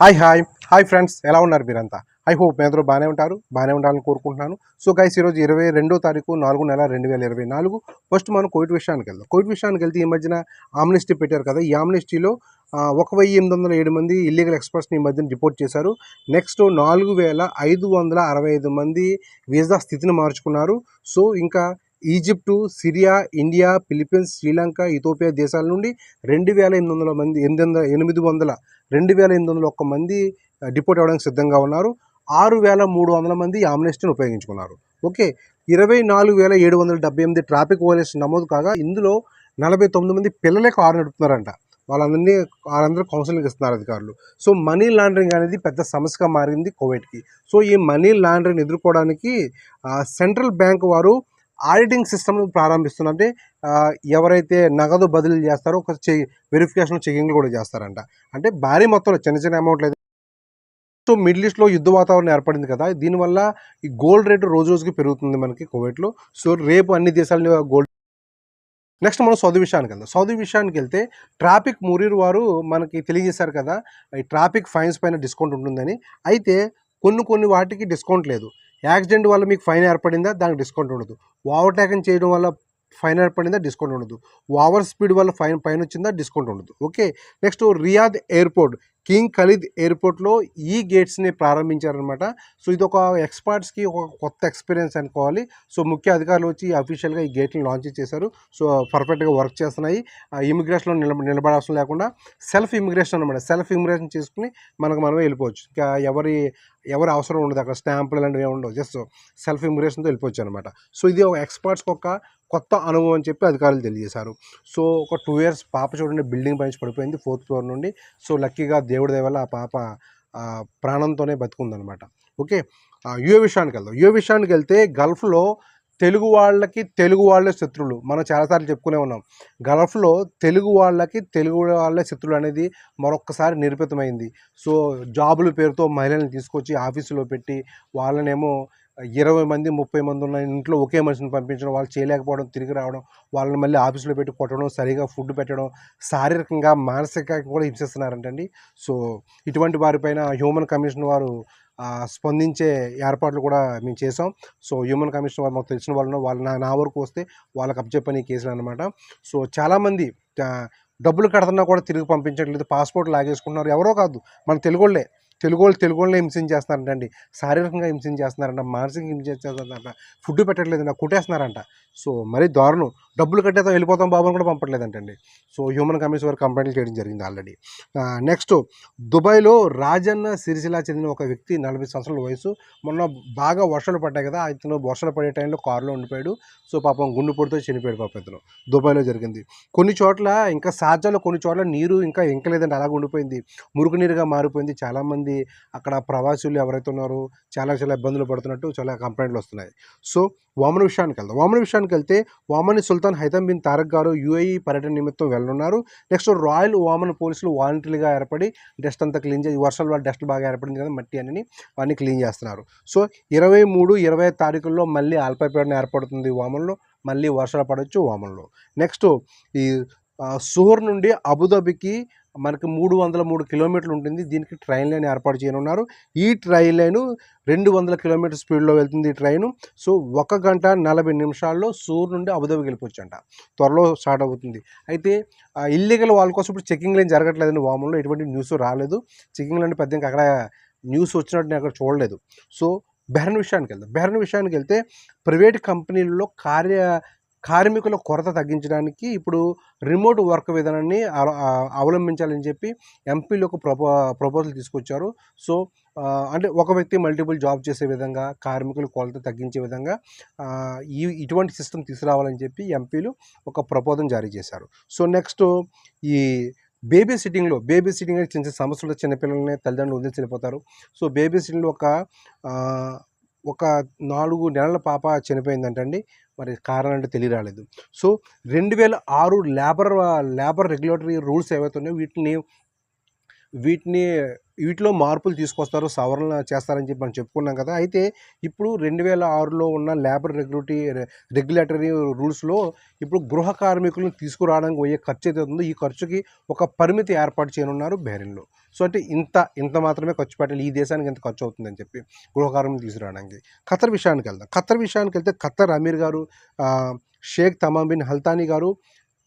Hi hi hi friends ఎలా ఉన్నారు మీరంతా? ఐ హోప్ మీ అందరూ బాగానే ఉంటారు బాగానే ఉండాలని కోరుకుంటున్నాను. సో గైస్ ఈరోజు ఇరవై రెండో తారీఖు నాలుగు నెల రెండు వేల ఇరవై నాలుగు. ఫస్ట్ మనం కోవిడ్ విషయానికి వెళ్దాం. కోవిడ్ విషయానికి వెళ్తే ఈ మధ్యన ఆమ్నెస్టీ పెట్టారు కదా. ఈ ఆమ్నిస్టీలో ఒక వెయ్యి ఎనిమిది వందల ఏడు మంది ఇల్లీగల్ ఎక్స్పర్ట్స్ని ఈ మధ్యన రిపోర్ట్ చేశారు. నెక్స్ట్ నాలుగు వేల ఐదు వందల అరవై ఐదు మంది వీసా స్థితిని మార్చుకున్నారు. సో ఇంకా Egypt Syria India Philippines Sri Lanka Ethiopia దేశాల నుండి రెండు వేల ఎనిమిది వందల మంది ఎనిమిది వందల ఎనిమిది వందల రెండు వేల ఎనిమిది వందల ఒక్క మంది డిపోర్ట్ అవ్వడానికి సిద్ధంగా ఉన్నారు. ఆరు వేల మూడు వందల మంది ఆమ్నెస్టీని ఉపయోగించుకున్నారు. ఓకే. ఇరవై నాలుగు వేల ఏడు వందల డెబ్బై ఎనిమిది ట్రాఫిక్ వైలేషన్ నమోదు కాగా ఇందులో నలభై తొమ్మిది మంది పిల్లలే కారు నడుపుతున్నారంట వాళ్ళందరినీ వాళ్ళందరూ కౌన్సిలింగ్ ఇస్తున్నారు అధికారులు. సో మనీ లాండరింగ్ అనేది పెద్ద సమస్యగా మారింది కోవిడ్కి. సో ఈ మనీ లాండరింగ్ ఎదుర్కోవడానికి సెంట్రల్ బ్యాంక్ వారు ఆడిటింగ్ సిస్టమ్ను ప్రారంభిస్తుందంటే అంటే ఎవరైతే నగదు బదిలీ చేస్తారో ఒక చె వెరిఫికేషన్ చెకింగ్లు కూడా చేస్తారంట. అంటే భారీ మొత్తంలో చిన్న చిన్న అమౌంట్లు అయితే సో మిడిల్ ఈస్ట్లో యుద్ధ వాతావరణం ఏర్పడింది కదా దీనివల్ల ఈ గోల్డ్ రేటు రోజు రోజుకి పెరుగుతుంది మనకి కోవిడ్లో. సో రేపు అన్ని దేశాలని గోల్డ్ నెక్స్ట్ మనం సౌదీ విషయానికి వెళ్దాం. సౌదీ విషయానికి వెళ్తే ట్రాఫిక్ మురీరు వారు మనకి తెలియజేశారు కదా ఈ ట్రాఫిక్ ఫైన్స్ పైన డిస్కౌంట్ ఉంటుందని. అయితే కొన్ని కొన్ని వాటికి డిస్కౌంట్ లేదు. యాక్సిడెంట్ వల్ల మీకు ఫైన్ ఏర్పడిందా? దానికి డిస్కౌంట్ ఉండదు. ఓవర్టేకింగ్ చేయడం వల్ల ఫైన్ ఏర్పడిందా? డిస్కౌంట్ ఉండదు. ఓవర్ స్పీడ్ వల్ల ఫైన్ ఫైన్ వచ్చిందా? డిస్కౌంట్ ఉండదు. Okay? Next Riyadh airport. King Khalid ఎయిర్పోర్ట్లో ఈ గేట్స్ని ప్రారంభించారనమాట సో ఇది ఒక ఎక్స్పర్ట్స్కి ఒక కొత్త ఎక్స్పీరియన్స్ అనుకోవాలి. సో ముఖ్య అధికారులు వచ్చి అఫీషియల్గా ఈ గేట్ని లాంచ్ చేశారు. సో పర్ఫెక్ట్గా వర్క్ చేస్తున్నాయి. ఇమిగ్రేషన్లో నిలబ నిలబడాల్సిన లేకుండా సెల్ఫ్ ఇమిగ్రేషన్ అనమాట సెల్ఫ్ ఇమిగ్రేషన్ చేసుకుని మనకు మనమే వెళ్ళిపోవచ్చు. ఇంకా ఎవరి ఎవరి అవసరం ఉండదు. అక్కడ స్టాంపులు అలాంటివి ఏమి ఉండవు. జస్ట్ సెల్ఫ్ ఇమిగ్రేషన్తో వెళ్ళిపోవచ్చు అనమాట సో ఇది ఒక ఎక్స్పర్ట్స్కి ఒక కొత్త అనుభవం అని చెప్పి అధికారులు తెలియజేశారు. సో ఒక టూ ఇయర్స్ పాప చూడండి బిల్డింగ్ పైన పడిపోయింది. ఫోర్త్ ఫ్లోర్ నుండి. సో లక్కీగా దేవుడి దయ వల్ల ఆ పాప ప్రాణంతోనే బతుకుందనమాట ఓకే? యుఏ విషయానికి వెళ్దాం. యుఏ విషయానికి వెళ్తే గల్ఫ్లో తెలుగు వాళ్ళకి తెలుగు వాళ్ళే శత్రువులు. మనం చాలాసార్లు చెప్పుకునే ఉన్నాం. గల్ఫ్లో తెలుగు వాళ్ళకి తెలుగు వాళ్ళే శత్రువులు అనేది మరొక్కసారి నిరూపితమైంది. సో జాబుల పేరుతో మహిళల్ని తీసుకొచ్చి ఆఫీసులో పెట్టి వాళ్ళనేమో ఇరవై మంది ముప్పై మంది ఉన్న ఇంట్లో ఒకే మనిషిని పంపించడం వాళ్ళు చేయలేకపోవడం తిరిగి రావడం వాళ్ళని మళ్ళీ ఆఫీసులో పెట్టి కొట్టడం సరిగా ఫుడ్ పెట్టడం శారీరకంగా మానసికంగా కూడా హింసిస్తున్నారంటండి. సో ఇటువంటి వారిపైన హ్యూమన్ కమిషన్ వారు స్పందించే ఏర్పాట్లు కూడా మేము చేసాం సో హ్యూమన్ కమిషన్ వారు మాకు తెలిసిన వాళ్ళు వాళ్ళు నా నా వరకు వస్తే వాళ్ళకి అప్పచెప్పని కేసులు అనమాట సో చాలామంది డబ్బులు కడుతున్నా కూడా తిరిగి పంపించట్లేదు పాస్పోర్ట్ లాగేసుకుంటున్నారు ఎవరో కాదు మన తెలుగోళ్ళే. తెలుగు వాళ్ళు తెలుగు హింసం హింసించేస్తున్నారంటండి శారీరకంగా హింసించేస్తున్నారంట మానసికంగా హింసించేస్తున్నారంట ఫుడ్ పెట్టట్లేదంట కుట్టేస్తున్నారంట. సో మరీ దారుణం. డబ్బులు కట్టేద్దాం వెళ్ళిపోతాం బాబు అని కూడా పంపట్లేదంటండి. సో హ్యూమన్ కమిషన్ వారు కంప్లైంట్ చేయడం జరిగింది ఆల్రెడీ. నెక్స్ట్ దుబాయ్లో రాజన్న సిరిసిలా చెందిన ఒక వ్యక్తి నలభై సంవత్సరాల వయసు. మొన్న బాగా వర్షాలు పడ్డాయి కదా ఇతను వర్షాలు పడే టైంలో కారులో ఉండిపోయాడు. సో పాపం గుండెపోటుతో చనిపోయాడు పాపం ఇతను దుబాయ్లో జరిగింది. కొన్ని చోట్ల ఇంకా సాధ్యాలు కొన్ని చోట్ల నీరు ఇంకా ఇంకలేదండి అలాగ ఉండిపోయింది. మురుగు నీరుగా మారిపోయింది. చాలామంది అక్కడ ప్రవాసులు ఎవరైతే ఉన్నారో చాలా చాలా ఇబ్బందులు పడుతున్నట్టు చాలా కంప్లైంట్లు వస్తున్నాయి. సో వామన విషయానికి వెళ్దాం. వామన విషయానికి వెళ్తే Omani Sultan Haitham bin Tariq గారు యూఏఈ పర్యటన నిమిత్తం వెళ్ళనున్నారు. నెక్స్ట్ రాయల్ వామన్ పోలీసులు వాలంటీర్గా ఏర్పడి డస్ట్ అంతా క్లీన్ చేసి వర్షాల వల్ల డస్ట్ బాగా ఏర్పడింది కదా మట్టి అని వాటిని క్లీన్ చేస్తున్నారు. సో ఇరవై మూడు ఇరవై తారీఖుల్లో మళ్ళీ అల్పపీడనం ఏర్పడుతుంది వామన్లో. మళ్ళీ వర్షాలు పడవచ్చు వామన్లో. నెక్స్ట్ ఈ సుహర్ నుండి అబుదాబికి మనకి మూడు వందల మూడు కిలోమీటర్లు ఉంటుంది. దీనికి ట్రైన్ లైన్ ఏర్పాటు చేయనున్నారు. ఈ ట్రైన్ లైను రెండు వందల కిలోమీటర్ స్పీడ్లో వెళ్తుంది ఈ ట్రైను. సో ఒక గంట నలభై నిమిషాల్లో సూర్ నుండి అబుదాబి వెళ్ళిపోవచ్చు అంట త్వరలో స్టార్ట్ అవుతుంది. అయితే ఇల్లీగల్ వాళ్ళ కోసం ఇప్పుడు చెకింగ్ లైన్ జరగట్లేదని వామంలో ఎటువంటి న్యూస్ రాలేదు. చెకింగ్ లైన్ పెద్ద అక్కడ న్యూస్ వచ్చినట్టు నేను అక్కడ చూడలేదు. సో బెహరన్ విషయానికి వెళ్దాం. బెహరన్ విషయానికి వెళ్తే ప్రైవేట్ కంపెనీల్లో కార్య కార్మికుల కొరత తగ్గించడానికి ఇప్పుడు రిమోట్ వర్క్ విధానాన్ని అవలంబించాలని చెప్పి ఎంపీలు ఒక ప్రపో ప్రపోజల్ తీసుకొచ్చారు. సో అంటే ఒక వ్యక్తి మల్టిపుల్ జాబ్ చేసే విధంగా కార్మికుల కొరత తగ్గించే విధంగా ఈ ఇటువంటి సిస్టమ్ తీసుకురావాలని చెప్పి ఎంపీలు ఒక ప్రపోజల్ జారీ చేశారు. సో నెక్స్ట్ ఈ బేబీ సిట్టింగ్లో బేబీ సిట్టింగ్ చిన్న చిన్న సమస్యలు చిన్నపిల్లల్ని తల్లిదండ్రులు వదిలేసి సో బేబీ సిట్టింగ్లో ఒక ఒక నాలుగు నెలల పాప చనిపోయిందంటండి. మరి కారణం అంటే తెలియరాలేదు. సో రెండు వేల ఆరు లేబర్ లేబర్ రెగ్యులేటరీ రూల్స్ ఏవైతే ఉన్నాయో వీటిని వీటిని వీటిలో మార్పులు తీసుకొస్తారు సవరణ చేస్తారని చెప్పి మనం చెప్పుకున్నాం కదా. అయితే ఇప్పుడు రెండు వేల ఆరులో ఉన్న లేబర్ రెగ్యులేటరీ రెగ్యులేటరీ రూల్స్లో ఇప్పుడు గృహ కార్మికులను తీసుకురావడానికి పోయే ఖర్చు అయితే ఉందో ఈ ఖర్చుకి ఒక పరిమితి ఏర్పాటు చేయనున్నారు బెహ్రెన్లో సో అంటే ఇంత ఇంత మాత్రమే ఖర్చు పెట్టాలి. ఈ దేశానికి ఇంత ఖర్చు అవుతుందని చెప్పి గృహ కార్మికులు తీసుకురావడానికి. ఖతర్ విషయానికి వెళ్దాం. ఖతర్ విషయానికి వెళ్తే ఖతర్ అమీర్ గారు షేక్ తమామ్ బిన్ హల్తానీ గారు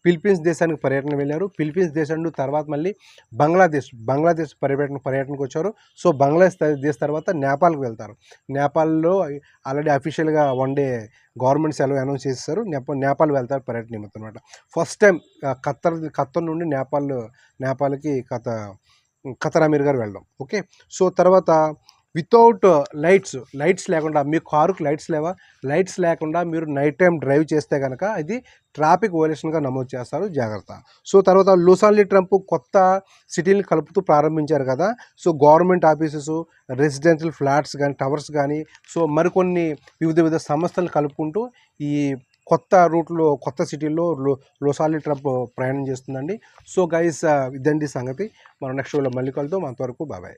ఫిలిపీన్స్ దేశానికి పర్యటన వెళ్ళారు. ఫిలిపీన్స్ దేశం తర్వాత మళ్ళీ బంగ్లాదేశ్ బంగ్లాదేశ్ పర్యటన పర్యటనకు వచ్చారు. సో బంగ్లాదేశ్ త- తర్వాత నేపాల్కి వెళ్తారు. నేపాల్లో ఆల్రెడీ అఫీషియల్గా వన్ డే గవర్నమెంట్ సెలవు అనౌన్స్ చేస్తారు నేపాల్ నేపాల్ వెళ్తారు పర్యటన నిమిత్తం అనమాట ఫస్ట్ టైం ఖత్తర్ ఖత్తర్ నుండి నేపాల్ నేపాల్కి కథ ఖతర్ అమీర్ గారు వెళ్ళడం. ఓకే? సో తర్వాత వితౌట్ లైట్స్. లైట్స్ లేకుండా మీ కారుకు లైట్స్ లేవా? లైట్స్ లేకుండా మీరు నైట్ టైం డ్రైవ్ చేస్తే కనుక ఇది ట్రాఫిక్ వైలేషన్గా నమోదు చేస్తారు. జాగ్రత్త. సో తర్వాత లూసాన్లీ ట్రంప్ కొత్త సిటీని కలుపుతూ ప్రారంభించారు కదా. So government offices residential flats కానీ టవర్స్ కానీ సో మరికొన్ని వివిధ వివిధ సంస్థలు కలుపుకుంటూ ఈ కొత్త రూట్లో కొత్త సిటీల్లో లో లోసాలి ట్రంప్ ప్రయాణం చేస్తుందండి. సో గైస్ ఇదండి సంగతి. మనం నెక్స్ట్ వీడియోలో మళ్ళీ కలుద్దాం. అంతవరకు బాబాయ్